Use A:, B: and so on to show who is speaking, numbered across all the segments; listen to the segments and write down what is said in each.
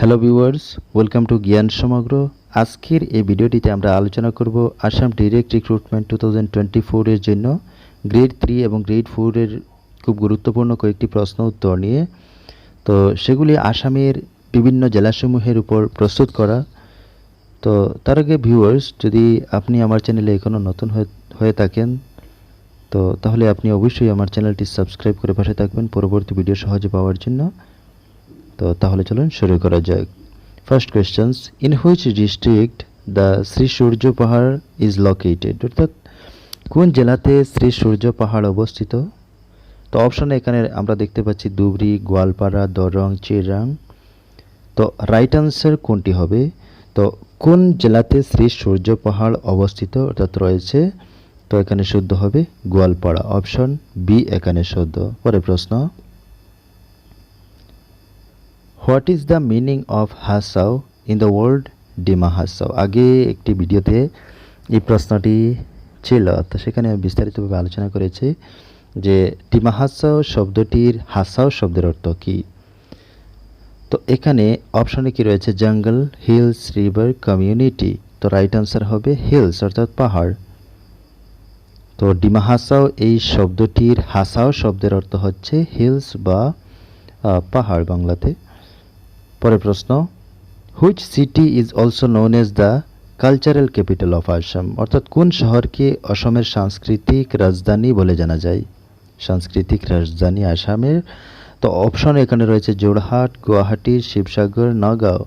A: Hello viewers welcome to জ্ঞান সমগ্র আজকের এই ভিডিওটিতে আমরা আলোচনা করব Assam direct recruitment two thousand twenty ফোরের জন্য। গ্রেড থ্রি এবং গ্রেড ফোরের খুব গুরুত্বপূর্ণ কয়েকটি প্রশ্ন উত্তর নিয়ে। তো সেগুলি আসামের বিভিন্ন জেলাসমূহের উপর প্রস্তুত করা। তো তার আগে ভিউয়ার্স যদি আপনি আমার চ্যানেলে এখনও নতুন হয়ে থাকেন, তো তাহলে আপনি অবশ্যই আমার চ্যানেলটি সাবস্ক্রাইব করে পাশে থাকবেন পরবর্তী ভিডিও সহজে পাওয়ার জন্য। তো তাহলে চলুন শুরু করা যাক। First questions in which district the Shri Surya Pahar is located অর্থাৎ, কোন জেলাতে শ্রী সূর্য পাহাড় অবস্থিত? তো অপশনে এখানে আমরা দেখতে পাচ্ছি ধুবড়ি, গোয়ালপাড়া, দরং, চিরাং। তো রাইট আনসার কোনটি হবে? তো কোন জেলাতে শ্রী সূর্য পাহাড় অবস্থিত? অর্থাৎ রয়েছে, তো এখানে শুদ্ধ হবে গোয়ালপাড়া। অপশন বি এখানে শুদ্ধ। পরে প্রশ্ন what is the meaning of Hasao in the word Dima Hasao আগে একটি ভিডিওতে এই প্রশ্নটি ছিল, তো সেখানে আমি বিস্তারিতভাবে আলোচনা করেছি যে ডিমা হাসাও শব্দটির হাসাও শব্দের অর্থ কী। তো এখানে অপশনে কি রয়েছে? জঙ্গল হিলস রিভার কমিউনিটি তো রাইট আনসার হবে হিলস অর্থাৎ পাহাড়। তো ডিমা হাসাও এই শব্দটির হাসাও শব্দের অর্থ হচ্ছে হিলস বা পাহাড় বাংলাতে। পরের প্রশ্ন which city is also known as the cultural capital of Assam অর্থাৎ কোন শহরকে অসমের সাংস্কৃতিক রাজধানী বলে জানা যায়? সাংস্কৃতিক রাজধানী আসামের। তো অপশন এখানে রয়েছে জোড়হাট গুয়াহাটি শিবসাগর নগাঁও।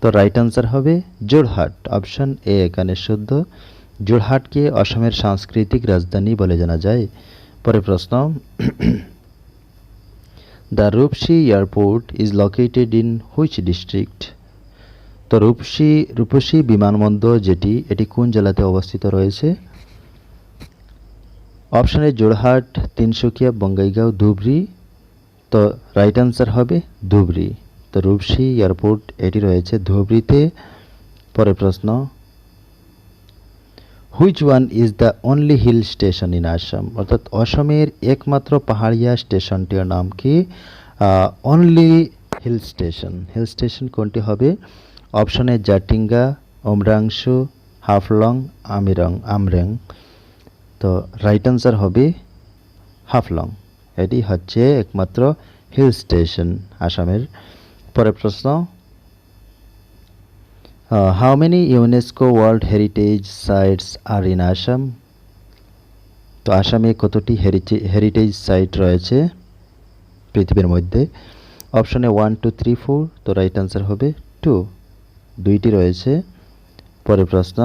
A: তো রাইট আনসার হবে জোড়হাট অপশন এ এখানে শুদ্ধ। জোড়হাটকে অসমের সাংস্কৃতিক রাজধানী বলে জানা যায়। পরে প্রশ্ন the Rupsi airport is located in which district তো রূপসী রূপসী বিমানবন্দর যেটি, এটি কোন জেলাতে অবস্থিত রয়েছে? অপশানে জোড়হাট তিনসুকিয়া, বঙ্গাইগাঁও, ধুবড়ি। তো রাইট আনসার হবে ধুবড়ি। তো রূপসী এয়ারপোর্ট এটি রয়েছে ধুবড়িতে। পরের প্রশ্ন which one is the only hill station in Assam অর্থাৎ অসমের একমাত্র পাহাড়িয়া স্টেশনটির নাম কি? Only hill station hill station কোনটি হবে? অপশনে জাটিঙ্গা অমরাংশু হাফলং আমিরং আমরেং তো রাইট আনসার হবে হাফলং এটি হচ্ছে একমাত্র হিল স্টেশন আসামের পরের প্রশ্ন how many UNESCO world heritage sites are in Assam তো আসামে কতটি হেরিটেজ সাইট রয়েছে? পৃথিবীর মধ্যে। অপশনে ওয়ান টু থ্রি ফোর তো রাইট আনসার হবে টু দুইটি রয়েছে। পরের প্রশ্ন।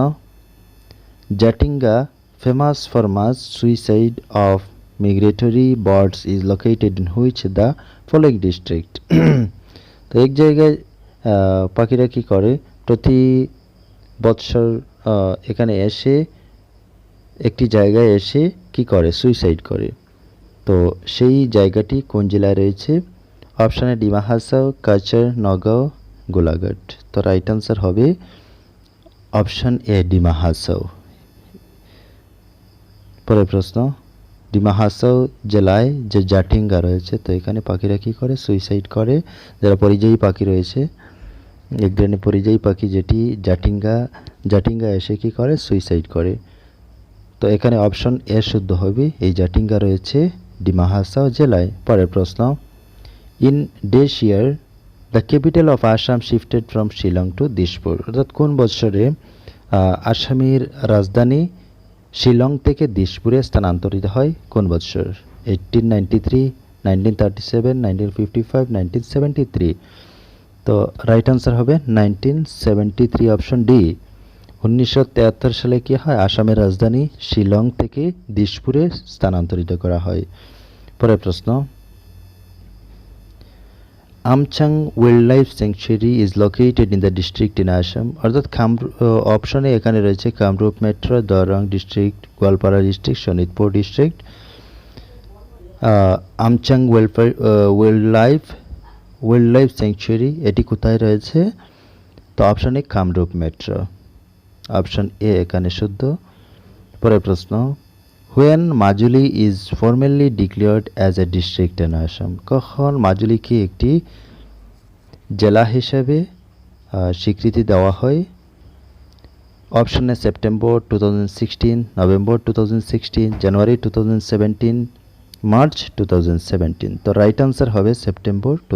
A: Jatinga famous for mass suicide of migratory birds is located in which the following district তো এক জায়গায় পাখিরা কী করে? প্রতি বৎসর এখানে এসে, একটি জায়গায় এসে কি করে? সুইসাইড করে। তো সেই জায়গাটি কোন জেলায় রয়েছে? অপশানে ডিমা হাসাও কাচার নগাঁও, গোলাঘাট। তো রাইট আনসার হবে অপশান এ ডিমা হাসাও পরের প্রশ্ন ডিমা হাসাও জেলায় যে জাটিঙ্গা রয়েছে, তো এখানে পাখিরা কী করে? সুইসাইড করে। যারা পরিযায়ী পাখি রয়েছে এক ধরনের পরিযায়ী পাখি যেটি জাটিঙ্গা জাটিঙ্গা এসে কী করে? সুইসাইড করে। তো এখানে অপশন এ শুদ্ধ হবে। এই জাটিঙ্গা রয়েছে ডিমা হাসাও জেলায়। পরের প্রশ্ন। In this year the capital of Assam shifted from Shillong to Dispur অর্থাৎ কোন আহ, আসামের রাজধানী শিলং থেকে দিসপুরে স্থানান্তরিত হয়? কোন বৎসর? Eighteen ninety three nineteen thirty seven nineteen fifty five nineteen seventy three তো রাইট আনসার হবে nineteen seventy three option D উনিশশো সালে কি হয়? আসামের রাজধানী শিলং থেকে দিসপুরে স্থানান্তরিত করা হয়। পরের প্রশ্ন। Amchang wildlife sanctuary is located in the district in Assam অর্থাৎ খামরু অপশনে এখানে রয়েছে Kamrup metro Darrang district Goalpara district Sonitpur district Amchang welfare wildlife wildlife sanctuary এটি কোথায় রয়েছে? তো option A Kamrup metro option A এখানে শুদ্ধ। পরের প্রশ্ন when Majuli is formally declared as a district in Assam কখন মাজুলিকে একটি জেলা হিসেবে স্বীকৃতি দেওয়া হয়? অপশানে September two thousand sixteen November two thousand sixteen January two thousand seventeen March two তো রাইট আনসার হবে সেপ্টেম্বর টু